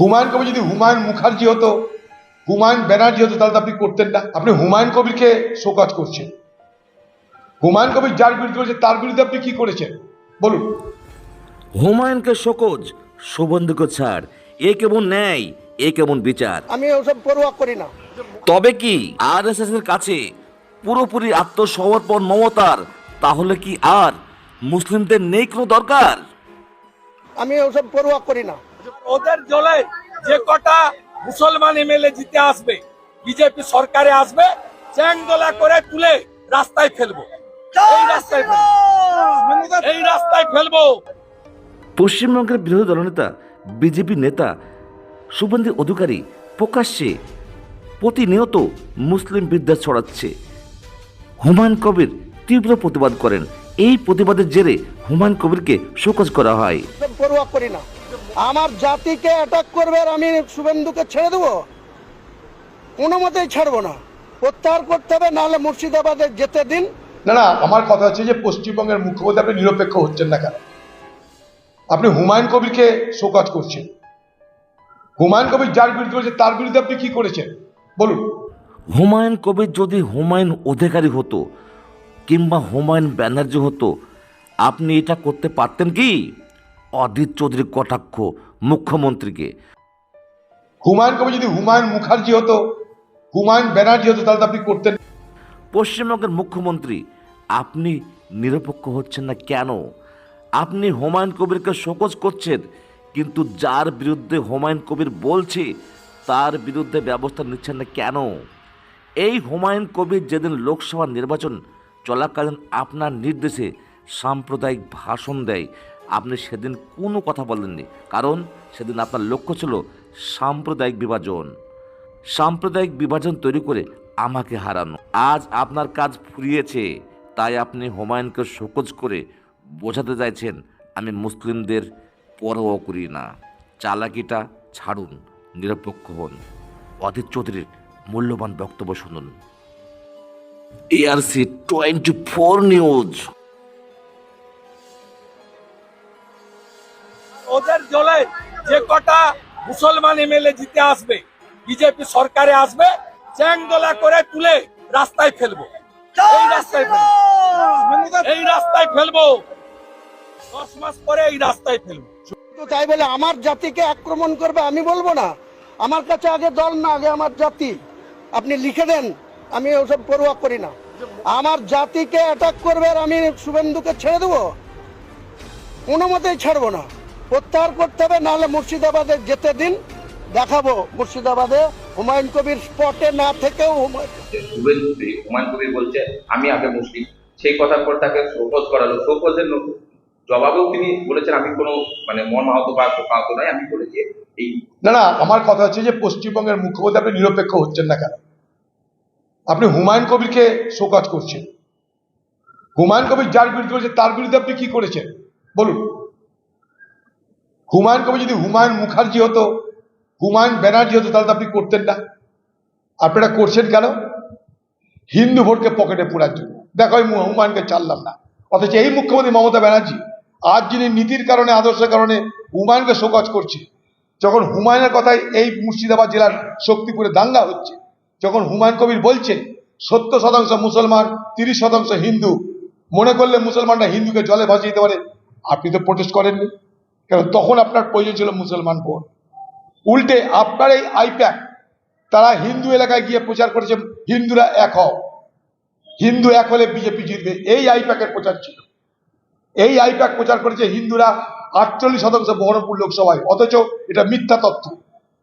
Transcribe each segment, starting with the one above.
হুমায়ুন কবির যদি হুমায়ুন মুখার্জি হতো হুমায়ুন ব্যানার্জি হতো তাহলে তো আপনি করতেন না। আপনি হুমায়ুন কবিরকে শোকাজ করছেন। হুমায়ুন কবির যার বিরুদ্ধে করেছে তার বিরুদ্ধে আপনি কি করেছেন? বলুন। হুমায়ুনকে শোকজ সুবন্ধুকে ছাড় এ কেমন ন্যায় এ কেমন বিচার। আমি ওসব পরোয়া করি না। তবে কি আর এর কাছে পুরোপুরি আত্মসমর্পণ মমতার তাহলে কি আর মুসলিমদের নেই কোনো দরকার? আমি ওসব পরোয়া করি না। ওদের জলে যে কটা মুসলমান এমএলএ জিতে আসবে বিজেপি সরকারে আসবে চ্যাংদোলা করে তুলে রাস্তায় ফেলব। এই রাস্তায় ফেলব। এই রাস্তায় ফেলব। পশ্চিমবঙ্গের বিরোধী দলনেতা বিজেপি নেতা শুভেন্দু অধিকারী প্রকাশ্যে প্রতিনিয়ত মুসলিম বিদ্যা ছড়াচ্ছে। হুমায়ুন কবির তীব্র প্রতিবাদ করেন। এই প্রতিবাদের জেরে হুমায়ুন কবিরকে শোকজ করা হয়। করি না। আমার জাতিকে অ্যাটাক করবে আর আমি শুভেন্দুকে ছেড়ে দেবো? কোনো মতেই ছাড়বো না। প্রত্যাহার করতে হবে নাহলে মুর্শিদাবাদে যেতে দিন। না না আমার কথা হচ্ছে যে পশ্চিমবঙ্গের মুখ্যমন্ত্রী আপনি নিরপেক্ষ হচ্ছেন না কেন? আপনি হুমায়ুন কবিরকে শোকাজ করছেন। হুমায়ুন কবির যার বিরুদ্ধে করেছে তার বিরুদ্ধে আপনি কি করেছেন? বলুন। হুমায়ুন কবির যদি হুমায়ুন অধিকারী হতো কিংবা হুমায়ুন ব্যানার্জি হতো আপনি এটা করতে পারতেন কি? অদিত চৌধুরী কটাক্ষ মুখ্যমন্ত্রীকে। হুমায়ুন কবির যদি হুমায়ুন মুখার্জি হতো হুমায়ুন ব্যানার্জি হতো তাহলে তো আপনি করতেন। পশ্চিমবঙ্গের মুখ্যমন্ত্রী আপনি নিরপেক্ষ হচ্ছেন না কেন? আপনি হুমায়ুন কবিরকে শোকজ করছেন কিন্তু যার বিরুদ্ধে হুমায়ুন কবির বলছে তার বিরুদ্ধে ব্যবস্থা নিচ্ছেন না কেন? এই হুমায়ুন কবির যেদিন লোকসভা নির্বাচন চলাকালীন আপনার নির্দেশে সাম্প্রদায়িক ভাষণ দেয় আপনি সেদিন কোনো কথা বলেননি। কারণ সেদিন আপনার লক্ষ্য ছিল সাম্প্রদায়িক বিভাজন। সাম্প্রদায়িক বিভাজন তৈরি করে আমাকে হারানো। আজ আপনার কাজ ফুরিয়েছে। তাই আপনি হুমায়ুনকে শোকজ করে বোঝাতে চাইছেন, আমি মুসলিমদের পরোয়া করি না। চালাকিটা ছাড়ুন, নিরপেক্ষ হন। অধীর চৌধুরীর মূল্যবান বক্তব্য শুনুন। ARC twenty four news. জলে যে কটা মুসলমান এমএলএ জিতে আসবে, বিজেপি সরকারে আসবে চ্যাংদোলা করে তুলে রাস্তায় ফেলব। এই রাস্তায় ফেলব। এই রাস্তায় ফেলব। দশ মাস পরে এই রাস্তায় ফেলব। তাই বলে আমার জাতিকে আক্রমণ করবে, আমি বলব না। আমার কাছে আগে দল না, আগে আমার জাতি। আপনি লিখে দেন, আমি ওসব পরোয়া করি না। আমার জাতিকে অ্যাটাক করবে আর আমি শুভেন্দুকে ছেড়ে দেবো? কোনো মতেই ছাড়বো না। প্রত্যাহার করতে হবে নাহলে মুর্শিদাবাদে যেতে দিন। দেখাবো মুর্শিদাবাদে হুমায়ুন কবির স্পটে না থেকেও হুমায়ুন কবির। বলছে আমি আগে মুসলিম। সেই কথার পর তাকে শোকজ করালো শোকজের জবাবেও তিনি বলেছেন আমি কোনো মানে মন আহত বা আহত নয় আমি বলেছি এই না না আমার কথা হচ্ছে যে পশ্চিমবঙ্গের মুখ্যমন্ত্রী আপনি নিরপেক্ষ হচ্ছেন না কেন? আপনি হুমায়ুন কবিরকে শোকাজ করছেন। হুমায়ুন কবির যার বিরুদ্ধে তার বিরুদ্ধে আপনি কি করেছেন? বলুন। হুমায়ুন কবির যদি হুমায়ুন মুখার্জি হতো, হুমায়ুন ব্যানার্জি হতো, তাহলে তো আপনি করতেন না। আপনারা করছেন কেন? হিন্দু ভোটকে পকেটে পোড়ার জন্য। দেখো, আমি হুমায়ুনকে ছাড়লাম না। অথচ এই মুখ্যমন্ত্রী মমতা ব্যানার্জি, আজ যিনি নীতির কারণে, আদর্শের কারণে হুমায়ুনকে শোকজ করছে, যখন হুমায়ুনের কথায় এই মুর্শিদাবাদ জেলার শক্তিপুরে দাঙ্গা হচ্ছে, যখন হুমায়ুন কবির বলছে সত্তর শতাংশ মুসলমান, তিরিশ শতাংশ হিন্দু, মনে করলে মুসলমানরা হিন্দুকে জলে ভাসিয়ে দিতে পারে। আপনি তো প্রোটেস্ট করেননি। কারণ তখন আপনার প্রয়োজন ছিল মুসলমান ভোট। উল্টে আপনার এই আইপ্যাক, তারা হিন্দু এলাকায় গিয়ে প্রচার করেছে, হিন্দুরা এক হও। হিন্দু এক হলে বিজেপি জিতবে। এই আইপ্যাকের প্রচার ছিল। এই আইপ্যাক প্রচার করেছে হিন্দুরা আটচল্লিশ শতাংশ বহরমপুর লোকসভায়, অথচ এটা মিথ্যা তথ্য।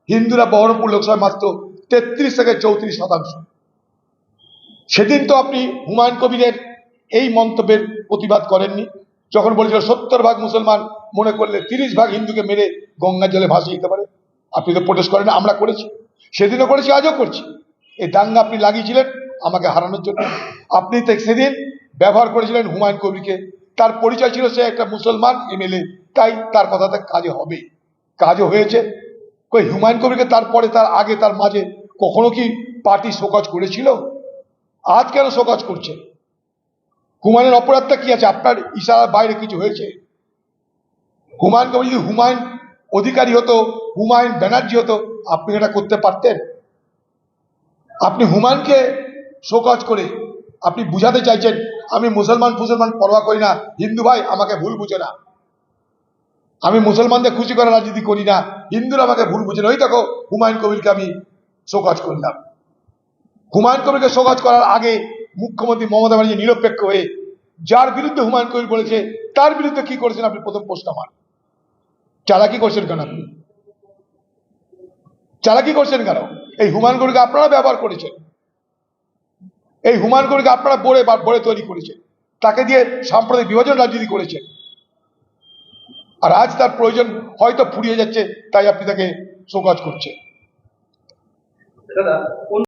হিন্দুরা বহরমপুর লোকসভায় মাত্র তেত্রিশ থেকে চৌত্রিশ শতাংশ। সেদিন তো আপনি হুমায়ুন কবিরের এই মন্তব্যের প্রতিবাদ করেননি। যখন বলেছিল সত্তর ভাগ মুসলমান মনে করলে তিরিশ ভাগ হিন্দুকে মেরে গঙ্গা জলে ভাসিয়ে দিতে পারে। আপনি তো প্রোটেস্ট করেন, আমরা করেছি। সেদিনও করেছি, আজও করছি। এই দাঙ্গা আপনি লাগিয়েছিলেন, আমাকে হারানোর জন্য। আপনি সেদিন ব্যবহার করেছিলেন হুমায়ুন কবিকে তার পরিচয় ছিল সে একটা মুসলমান এমএলএ, তাই তার কথাতে কাজে হবে কাজও হয়েছে। কই, হুমায়ুন কবিরকে তারপরে, তার আগে, তার মাঝে কখনো কি পার্টি শোকজ করেছিল? আজ কেন শোকজ করছে? হুমায়ুনের অপরাধটা কি আছে? আপনার ইশারার বাইরে কিছু হয়েছে? হুমায়ুন কবির যদি হুমায়ুন অধিকারী হতো, হুমায়ুন ব্যানার্জি হতো, আপনি এটা করতে পারতেন? আপনি হুমায়ুনকে শোকজ করে আপনি বুঝাতে চাইছেন, আমি মুসলমান মুসলমান পরোয়া করি না, হিন্দু ভাই আমাকে ভুল বুঝে না। আমি মুসলমানদের খুশি করার রাজনীতি করি না, হিন্দুরা আমাকে ভুল বুঝে না। ওই দেখো, হুমায়ুন কবিরকে আমি শোকজ করলাম। হুমায়ুন কবিরকে শোকজ করার আগে মুখ্যমন্ত্রী মমতা ব্যানার্জি নিরপেক্ষ হয়ে, যার বিরুদ্ধে হুমায়ুন কবির বলেছে, তার বিরুদ্ধে কি করেছেন আপনি? প্রথম প্রশ্ন আমার। চালাকি করছেন কেন আপনি? চালাকি করছেন কেন? এই হুমায়ুন কবিরকে আপনারা ব্যবহার করেছেন। এই হুমায়ুন কবিরকে আপনারা বড়ে বড়ে তৈরি করেছেন। তাকে দিয়ে সাম্প্রদায়িক বিভাজন রাজনীতি করেছেন। আর আজ তার প্রয়োজন হয়তো ফুরিয়ে যাচ্ছে, তাই আপনি তাকে শোকজ করছেন।